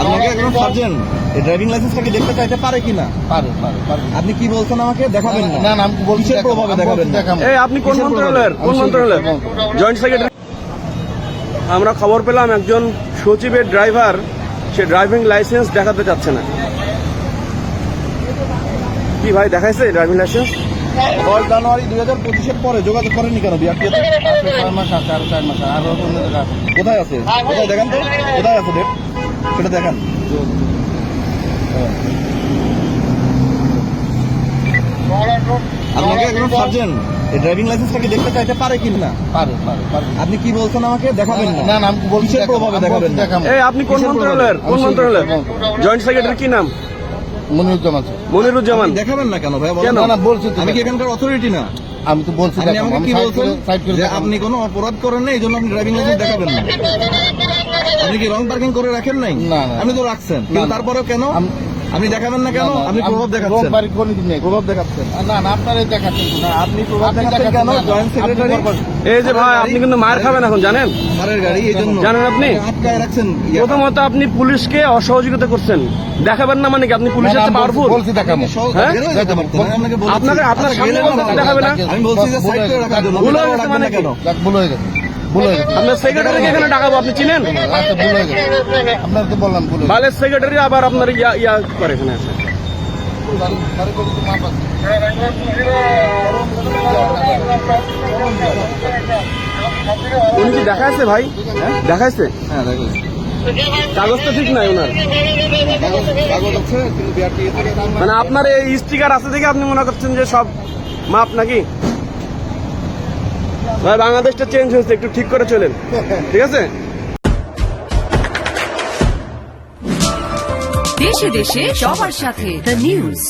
আপনাকে একজন সার্জেন্ট এই ড্রাইভিং লাইসেন্সটা কি দেখতে চাইতে পারে কিনা? পারে পারে আপনি কি বলছেন আমাকে? দেখাবেন না না না। আমি বলছি প্রভাবে দেখাবেন। এই আপনি কোন মন্ত্রণালয়ের? কোন মন্ত্রণালয়ের? জয়েন্ট সেক্রেটারি আমরা খবর পেলাম একজন সচিবের ড্রাইভার সে ড্রাইভিং লাইসেন্স দেখাতে চাচ্ছে না। কি ভাই দেখাইছে ড্রাইভিং লাইসেন্স দশ জানুয়ারি দুই হাজার পঁচিশের পরে যোগাযোগ করেননি কেন? বিআরটি। কোথায় আছে? কোথায়? দেখান তো। কোথায় আছে ডেট সেটা দেখান। আপনাকে একজন সার্জেন্ট এই ড্রাইভিং লাইসেন্সটা দেখতে চাইতে পারে কিনা পারে পারে পারে। আপনি কি বলছেন আমাকে? দেখাবেন না। না না আমি বলছি প্রভাবে দেখাবেন এই আপনি কোন মন্ত্রণালয়ের? কোন মন্ত্রণালয়ের? জয়েন্ট সেক্রেটারি কি নাম? মনিরুজ্জামান। মনিরুজ্জামান। দেখাবেন না কেন? ভাই? না না বলছি আমি কি। এখানকার অথরিটি না? আমি তো বলছি আপনি কোনো অপরাধ করেন না এই জন্য আপনি ড্রাইভিং লাইসেন্স দেখাবেন না। আপনি কি রং পার্কিং করে রাখেন নাই। আপনি তো রাখছেন। তারপরেও কেন? আপনি দেখাবেন না কেন? আপনি প্রভাব দেখাচ্ছেন। বাড়ি কোনোদিন নেই। প্রভাব দেখাচ্ছেন। না না আপনারাই দেখাচ্ছেন না আপনি প্রভাব দেখাচ্ছেন কেন? জয়েন্ট সেক্রেটারি এই যে ভাই আপনি কিন্তু মার খাবেন এখন জানেন? স্যারের গাড়ি এই জন্য। জানেন আপনি? আটকায় রাখছেন। প্রথমত আপনি পুলিশকে অসহযোগিতা করছেন। দেখাবেন না মানে কি? আপনি পুলিশের চেয়ে পাওয়ারফুল বলছি দেখাবো। হ্যাঁ? আপনাকে আপনার সামনে দেখাবে না? আমি বলছি যে সাইড করে রাখার জন্য ভুল হয়ে গেছে মানে কেন? ভুল হয়ে গেছে। আপনার সেক্রেটারিকে এখানে ডাকাবো আপনি চিনেন? হয়ে বললাম হয়ে। বালের সেক্রেটারি আবার আপনার ইয়া ইয়া করে এখানে আছে। উনি কি দেখাইছে ভাই? দেখাইছে? হ্যাঁ দেখুন কাগজ তো ঠিক নাই ওনার। মানে আপনার এই স্টিকার আছে দেখে আপনি মনে করছেন যে সব মাপ নাকি? ভাই, বাংলাদেশটা চেঞ্জ হয়েছে, একটু ঠিক করে চলেন। ঠিক আছে? দেশে দেশে সবার সাথে দ্য নিউজ